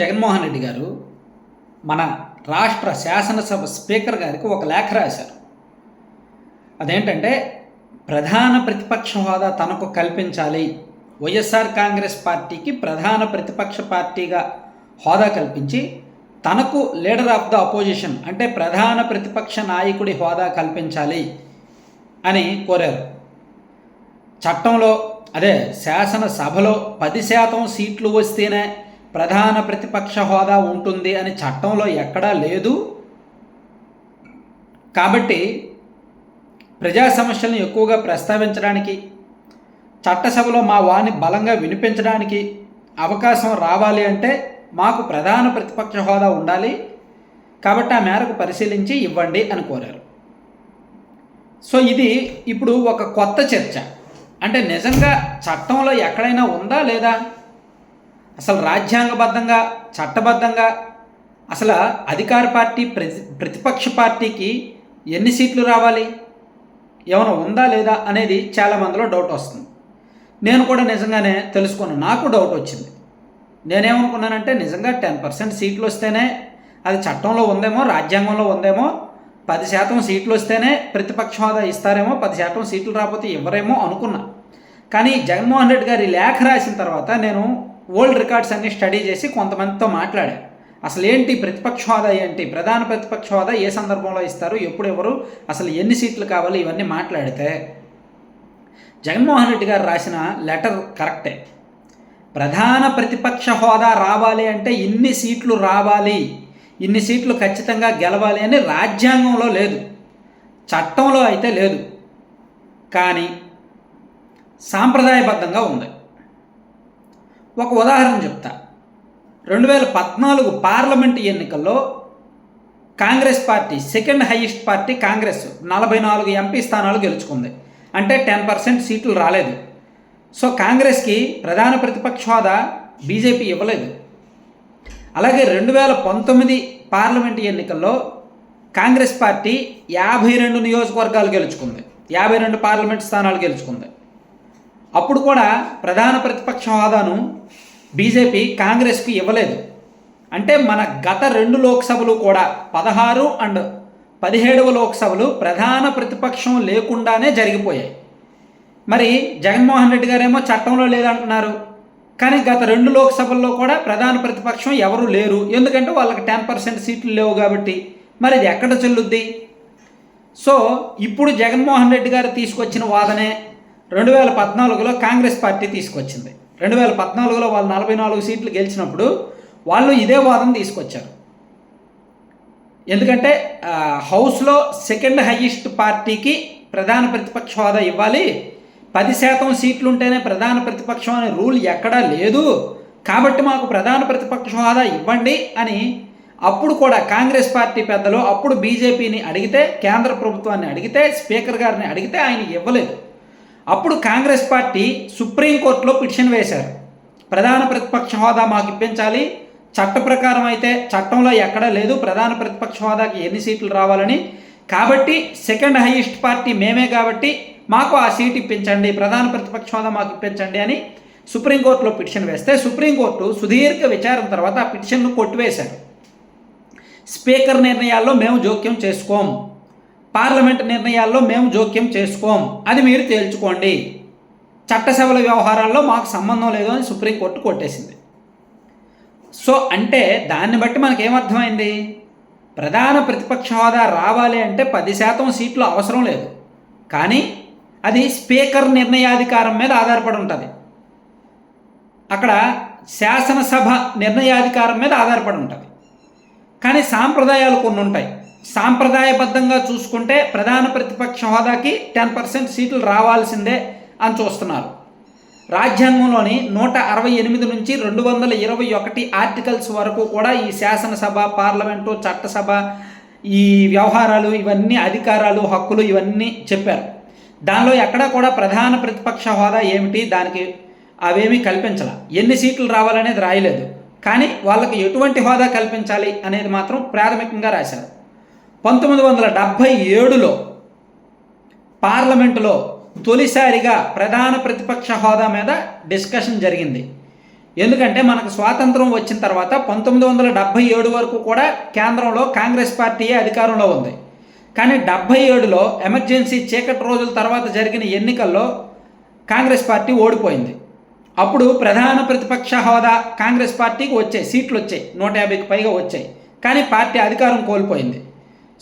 జగన్మోహన్ రెడ్డి గారు మన రాష్ట్ర శాసనసభ స్పీకర్ గారికి ఒక లేఖ రాశారు. అదేంటంటే ప్రధాన ప్రతిపక్ష హోదా తనకు కల్పించాలి. వైఎస్ఆర్ కాంగ్రెస్ పార్టీకి ప్రధాన ప్రతిపక్ష పార్టీగా హోదా కల్పించి తనకు లీడర్ ఆఫ్ ద అపోజిషన్ అంటే ప్రధాన ప్రతిపక్ష నాయకుడి హోదా కల్పించాలి అని కోరారు. చట్టంలో అదే శాసనసభలో పది శాతం సీట్లు వస్తేనే ప్రధాన ప్రతిపక్ష హోదా ఉంటుంది అని చట్టంలో ఎక్కడా లేదు. కాబట్టి ప్రజా సమస్యలను ఎక్కువగా ప్రస్తావించడానికి చట్టసభలో మా వాణి బలంగా వినిపించడానికి అవకాశం రావాలి అంటే మాకు ప్రధాన ప్రతిపక్ష హోదా ఉండాలి. కాబట్టి ఆ మేరకు పరిశీలించి ఇవ్వండి అని కోరారు. సో ఇది ఇప్పుడు ఒక కొత్త చర్చ. అంటే నిజంగా చట్టంలో ఎక్కడైనా ఉందా లేదా? అసలు రాజ్యాంగబద్ధంగా చట్టబద్ధంగా అసలు అధికార పార్టీ ప్రతి ప్రతిపక్ష పార్టీకి ఎన్ని సీట్లు రావాలి? ఏమైనా ఉందా లేదా అనేది చాలామందిలో డౌట్ వస్తుంది. నేను కూడా నిజంగానే తెలుసుకున్నాను నాకు డౌట్ వచ్చింది. నేనేమనుకున్నానంటే నిజంగా టెన్ పర్సెంట్ సీట్లు వస్తేనే అది చట్టంలో ఉందేమో రాజ్యాంగంలో ఉందేమో పది శాతం సీట్లు వస్తేనే ప్రతిపక్ష హోదా ఇస్తారేమో పది శాతం సీట్లు రాకపోతే ఇవ్వరేమో అనుకున్నా. కానీ జగన్మోహన్ రెడ్డి గారి లేఖ రాసిన తర్వాత నేను ఓల్డ్ రికార్డ్స్ అన్ని స్టడీ చేసి కొంతమందితో మాట్లాడారు. అసలు ఏంటి ప్రతిపక్ష హోదా ఏంటి? ప్రధాన ప్రతిపక్ష హోదా ఏ సందర్భంలో ఇస్తారు? ఎప్పుడు ఎవరు? అసలు ఎన్ని సీట్లు కావాలి? ఇవన్నీ మాట్లాడితే జగన్మోహన్ రెడ్డి గారు రాసిన లెటర్ కరెక్టే. ప్రధాన ప్రతిపక్ష హోదా రావాలి అంటే ఇన్ని సీట్లు రావాలి. ఇన్ని సీట్లు ఖచ్చితంగా గెలవాలి అని రాజ్యాంగంలో లేదు. చట్టంలో అయితే లేదు. కానీ సాంప్రదాయబద్ధంగా ఉంది. ఒక ఉదాహరణ చెప్తా. రెండు వేల పద్నాలుగు పార్లమెంట్ ఎన్నికల్లో Congress party second highest party Congress నలభై నాలుగు ఎంపీ స్థానాలు గెలుచుకుంది. అంటే టెన్ పర్సెంట్ సీట్లు రాలేదు. సో కాంగ్రెస్కి ప్రధాన ప్రతిపక్ష హోదా బీజేపీ ఇవ్వలేదు. అలాగే రెండు వేల పంతొమ్మిది పార్లమెంట్ ఎన్నికల్లో కాంగ్రెస్ పార్టీ యాభై రెండు నియోజకవర్గాలు గెలుచుకుంది. యాభై రెండు పార్లమెంట్ స్థానాలు గెలుచుకుంది. అప్పుడు కూడా ప్రధాన ప్రతిపక్ష హోదాను బీజేపీ కాంగ్రెస్కి ఇవ్వలేదు. అంటే మన గత రెండు లోక్సభలు కూడా పదహారు అండ్ పదిహేడవ లోక్సభలు ప్రధాన ప్రతిపక్షం లేకుండానే జరిగిపోయాయి. మరి జగన్మోహన్ రెడ్డి గారేమో చట్టంలో లేదంటున్నారు. కానీ గత రెండు లోక్సభల్లో కూడా ప్రధాన ప్రతిపక్షం ఎవరు లేరు. ఎందుకంటే వాళ్ళకి టెన్ పర్సెంట్ సీట్లు లేవు కాబట్టి మరి ఇది ఎక్కడ చెల్లుద్ది సో ఇప్పుడు జగన్మోహన్ రెడ్డి గారు తీసుకొచ్చిన వాదనే రెండు వేల పద్నాలుగులో కాంగ్రెస్ పార్టీ తీసుకొచ్చింది. రెండు వేల పద్నాలుగులో వాళ్ళు నలభై నాలుగు సీట్లు గెలిచినప్పుడు వాళ్ళు ఇదే వాదం తీసుకొచ్చారు. ఎందుకంటే హౌస్లో సెకండ్ హయ్యెస్ట్ పార్టీకి ప్రధాన ప్రతిపక్ష హోదా ఇవ్వాలి. పది శాతం సీట్లు ఉంటేనే ప్రధాన ప్రతిపక్షం అనే రూల్ ఎక్కడా లేదు. కాబట్టి మాకు ప్రధాన ప్రతిపక్ష హోదా ఇవ్వండి అని అప్పుడు కూడా కాంగ్రెస్ పార్టీ పెద్దలు అప్పుడు బీజేపీని అడిగితే కేంద్ర ప్రభుత్వాన్ని అడిగితే స్పీకర్ గారిని అడిగితే ఆయన ఇవ్వలేదు. అప్పుడు కాంగ్రెస్ పార్టీ సుప్రీంకోర్టులో పిటిషన్ వేశారు. ప్రధాన ప్రతిపక్ష హోదా మాకు ఇప్పించాలి. చట్ట ప్రకారం అయితే చట్టంలో ఎక్కడా లేదు. ప్రధాన ప్రతిపక్ష హోదాకి ఎన్ని సీట్లు రావాలని. కాబట్టి సెకండ్ హైయెస్ట్ పార్టీ మేమే కాబట్టి మాకు ఆ సీట్ ఇప్పించండి. ప్రధాన ప్రతిపక్ష హోదా మాకు ఇప్పించండి అని సుప్రీంకోర్టులో పిటిషన్ వేస్తే సుప్రీంకోర్టు సుదీర్ఘ విచారం తర్వాత ఆ పిటిషన్ను కొట్టివేశారు. స్పీకర్ నిర్ణయాల్లో మేము జోక్యం చేసుకోం. పార్లమెంట్ నిర్ణయాల్లో మేము జోక్యం చేసుకోం. అది మీరు తేల్చుకోండి. చట్టసభల వ్యవహారాల్లో మాకు సంబంధం లేదు అని సుప్రీంకోర్టు కొట్టేసింది. సో అంటే దాన్ని బట్టి మనకు ఏమర్థమైంది ప్రధాన ప్రతిపక్ష హోదా రావాలి అంటే పది శాతం సీట్లు అవసరం లేదు. కానీ అది స్పీకర్ నిర్ణయాధికారం మీద ఆధారపడి ఉంటుంది. అక్కడ శాసనసభ నిర్ణయాధికారం మీద ఆధారపడి ఉంటుంది. కానీ సాంప్రదాయాలు కొన్ని ఉంటాయి సాంప్రదాయబద్ధంగా చూసుకుంటే ప్రధాన ప్రతిపక్ష హోదాకి టెన్ పర్సెంట్ సీట్లు రావాల్సిందే అని చూస్తున్నారు. రాజ్యాంగంలోని నూట అరవై ఎనిమిది నుంచి రెండు వందల ఇరవై ఒకటి ఆర్టికల్స్ వరకు కూడా ఈ శాసనసభ పార్లమెంటు చట్టసభ ఈ వ్యవహారాలు ఇవన్నీ అధికారాలు హక్కులు ఇవన్నీ చెప్పారు. దానిలో ఎక్కడా కూడా ప్రధాన ప్రతిపక్ష హోదా ఏమిటి? దానికి అవేమీ కల్పించాల. ఎన్ని సీట్లు రావాలనేది రాయలేదు. కానీ వాళ్ళకి ఎటువంటి హోదా కల్పించాలి అనేది మాత్రం ప్రాథమికంగా రాశారు. పంతొమ్మిది వందల డెబ్భై ఏడులో పార్లమెంటులో తొలిసారిగా ప్రధాన ప్రతిపక్ష హోదా మీద డిస్కషన్ జరిగింది. ఎందుకంటే మనకు స్వాతంత్రం వచ్చిన తర్వాత పంతొమ్మిది వందల డెబ్భై ఏడు వరకు కూడా కేంద్రంలో కాంగ్రెస్ పార్టీయే అధికారంలో ఉంది. కానీ డెబ్భై ఏడులో ఎమర్జెన్సీ చీకటి రోజుల తర్వాత జరిగిన ఎన్నికల్లో కాంగ్రెస్ పార్టీ ఓడిపోయింది. అప్పుడు ప్రధాన ప్రతిపక్ష హోదా కాంగ్రెస్ పార్టీకి వచ్చాయి. సీట్లు వచ్చాయి. నూట యాభైకి పైగా వచ్చాయి. కానీ పార్టీ అధికారం కోల్పోయింది.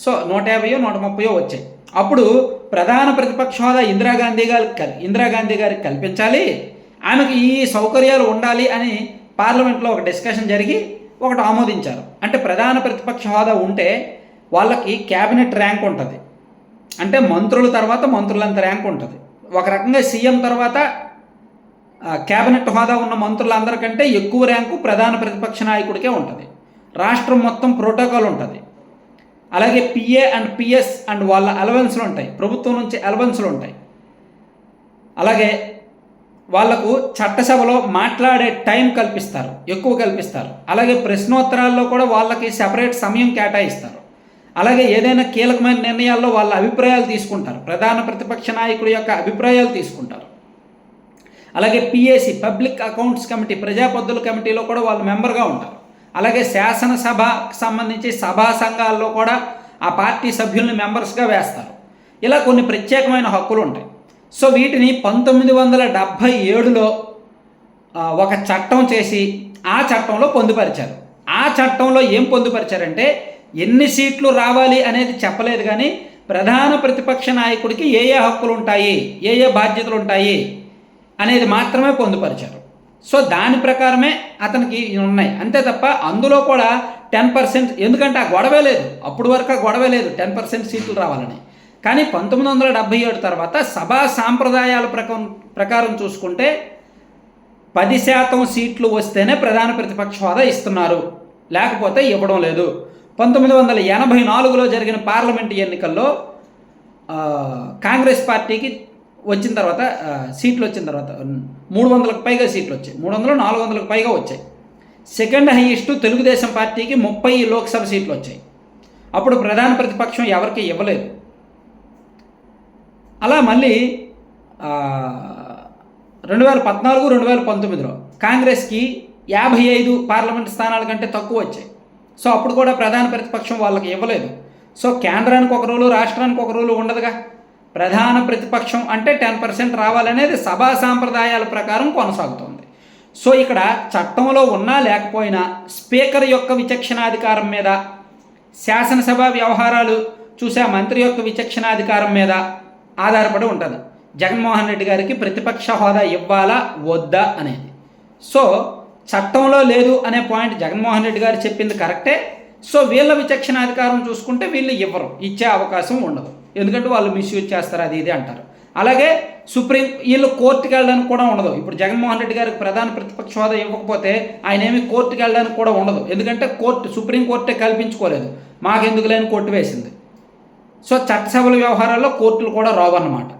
సో నూట యాభైయో నూట ముప్పయో వచ్చాయి అప్పుడు ప్రధాన ప్రతిపక్ష హోదా ఇందిరాగాంధీ గారు కల్- ఇందిరాగాంధీ గారికి కల్పించాలి. ఆమెకు ఈ సౌకర్యాలు ఉండాలి అని పార్లమెంట్లో ఒక డిస్కషన్ జరిగి ఒకటి ఆమోదించారు. అంటే ప్రధాన ప్రతిపక్ష హోదా ఉంటే వాళ్ళకి క్యాబినెట్ ర్యాంక్ ఉంటుంది. అంటే మంత్రుల తర్వాత మంత్రులంత ర్యాంక్ ఉంటుంది. ఒక రకంగా సీఎం తర్వాత క్యాబినెట్ హోదా ఉన్న మంత్రులందరికంటే ఎక్కువ ర్యాంకు ప్రధాన ప్రతిపక్ష నాయకుడికే ఉంటుంది. రాష్ట్రం మొత్తం ప్రోటోకాల్ ఉంటుంది. అలాగే పిఏ అండ్ పిఎస్ అండ్ వాళ్ళ అలవెన్స్లు ఉంటాయి. ప్రభుత్వం నుంచి అలవెన్స్లు ఉంటాయి. అలాగే వాళ్ళకు చట్టసభలో మాట్లాడే టైం కల్పిస్తారు ఎక్కువ కల్పిస్తారు. అలాగే ప్రశ్నోత్తరాల్లో కూడా వాళ్ళకి సెపరేట్ సమయం కేటాయిస్తారు. అలాగే ఏదైనా కీలకమైన నిర్ణయాల్లో వాళ్ళ అభిప్రాయాలు తీసుకుంటారు. ప్రధాన ప్రతిపక్ష నాయకుడి యొక్క అభిప్రాయాలు తీసుకుంటారు. అలాగే పిఏసి పబ్లిక్ అకౌంట్స్ కమిటీ ప్రజాపద్దుల కమిటీలో కూడా వాళ్ళు మెంబర్గా ఉంటారు. అలాగే శాసనసభకు సంబంధించి సభా సంఘాల్లో కూడా ఆ పార్టీ సభ్యుల్ని మెంబర్స్గా వేస్తారు. ఇలా కొన్ని ప్రత్యేకమైన హక్కులు ఉంటాయి. సో వీటిని పంతొమ్మిది వందల డెబ్భై ఏడులో ఒక చట్టం చేసి ఆ చట్టంలో పొందుపరిచారు. ఆ చట్టంలో ఏం పొందుపరిచారంటే ఎన్ని సీట్లు రావాలి అనేది చెప్పలేదు కానీ ప్రధాన ప్రతిపక్ష నాయకుడికి ఏ ఏ హక్కులు ఉంటాయి ఏ ఏ బాధ్యతలు ఉంటాయి అనేది మాత్రమే పొందుపరిచారు. సో దాని ప్రకారమే అతనికి ఉన్నాయి. అంతే తప్ప అందులో కూడా టెన్ పర్సెంట్ ఎందుకంటే ఆ గొడవే లేదు. అప్పుడు వరకు ఆ గొడవే లేదు. టెన్ పర్సెంట్ సీట్లు రావాలని. కానీ పంతొమ్మిది వందల డెబ్భై ఏడు తర్వాత సభా సాంప్రదాయాల ప్రకారం ప్రకారం చూసుకుంటే పది శాతం సీట్లు వస్తేనే ప్రధాన ప్రతిపక్ష హోదా ఇస్తున్నారు. లేకపోతే ఇవ్వడం లేదు. పంతొమ్మిది వందల ఎనభై నాలుగులో జరిగిన పార్లమెంట్ ఎన్నికల్లో కాంగ్రెస్ పార్టీకి వచ్చిన తర్వాత సీట్లు వచ్చిన తర్వాత మూడు వందలకు పైగా సీట్లు వచ్చాయి. మూడు వందలు నాలుగు వందలకు పైగా వచ్చాయి. సెకండ్ హైయెస్ట్ తెలుగుదేశం పార్టీకి ముప్పై లోక్సభ సీట్లు వచ్చాయి. అప్పుడు ప్రధాన ప్రతిపక్షం ఎవరికి ఇవ్వలేదు. అలా మళ్ళీ రెండు వేల పద్నాలుగు రెండు వేల పంతొమ్మిదిలో కాంగ్రెస్కి యాభై ఐదు పార్లమెంట్ స్థానాల కంటే తక్కువ వచ్చాయి. సో అప్పుడు కూడా ప్రధాన ప్రతిపక్షం వాళ్ళకి ఇవ్వలేదు. సో కేంద్రానికి ఒక రూలు రాష్ట్రానికి ఒక రూలు ఉండదుగా. ప్రధాన ప్రతిపక్షం అంటే టెన్ పర్సెంట్ రావాలనేది సభా సాంప్రదాయాల ప్రకారం కొనసాగుతోంది. సో ఇక్కడ చట్టంలో ఉన్నా లేకపోయినా స్పీకర్ యొక్క విచక్షణాధికారం మీద శాసనసభ వ్యవహారాలు చూసే మంత్రి యొక్క విచక్షణాధికారం మీద ఆధారపడి ఉంటుంది. జగన్మోహన్ రెడ్డి గారికి ప్రతిపక్ష హోదా ఇవ్వాలా వద్దా అనేది. సో చట్టంలో లేదు అనే పాయింట్ జగన్మోహన్ రెడ్డి గారు చెప్పింది కరెక్టే. సో వీళ్ళ విచక్షణాధికారం చూసుకుంటే వీళ్ళు ఇవ్వరు ఇచ్చే అవకాశం ఉండదు. ఎందుకంటే వాళ్ళు మిస్యూజ్ చేస్తారు అది ఇది అంటారు. అలాగే సుప్రీం వీళ్ళు కోర్టుకి వెళ్ళడానికి కూడా ఉండదు. ఇప్పుడు జగన్మోహన్ రెడ్డి గారికి ప్రధాన ప్రతిపక్ష హోదా ఇవ్వకపోతే ఆయన ఏమి కోర్టుకి వెళ్ళడానికి కూడా ఉండదు. ఎందుకంటే కోర్టు సుప్రీం కోర్టే కల్పించుకోలేదు. మాకెందుకు లేని కోర్టు వేసింది. సో చట్టసభల వ్యవహారాల్లో కోర్టులు కూడా రావన్నమాట.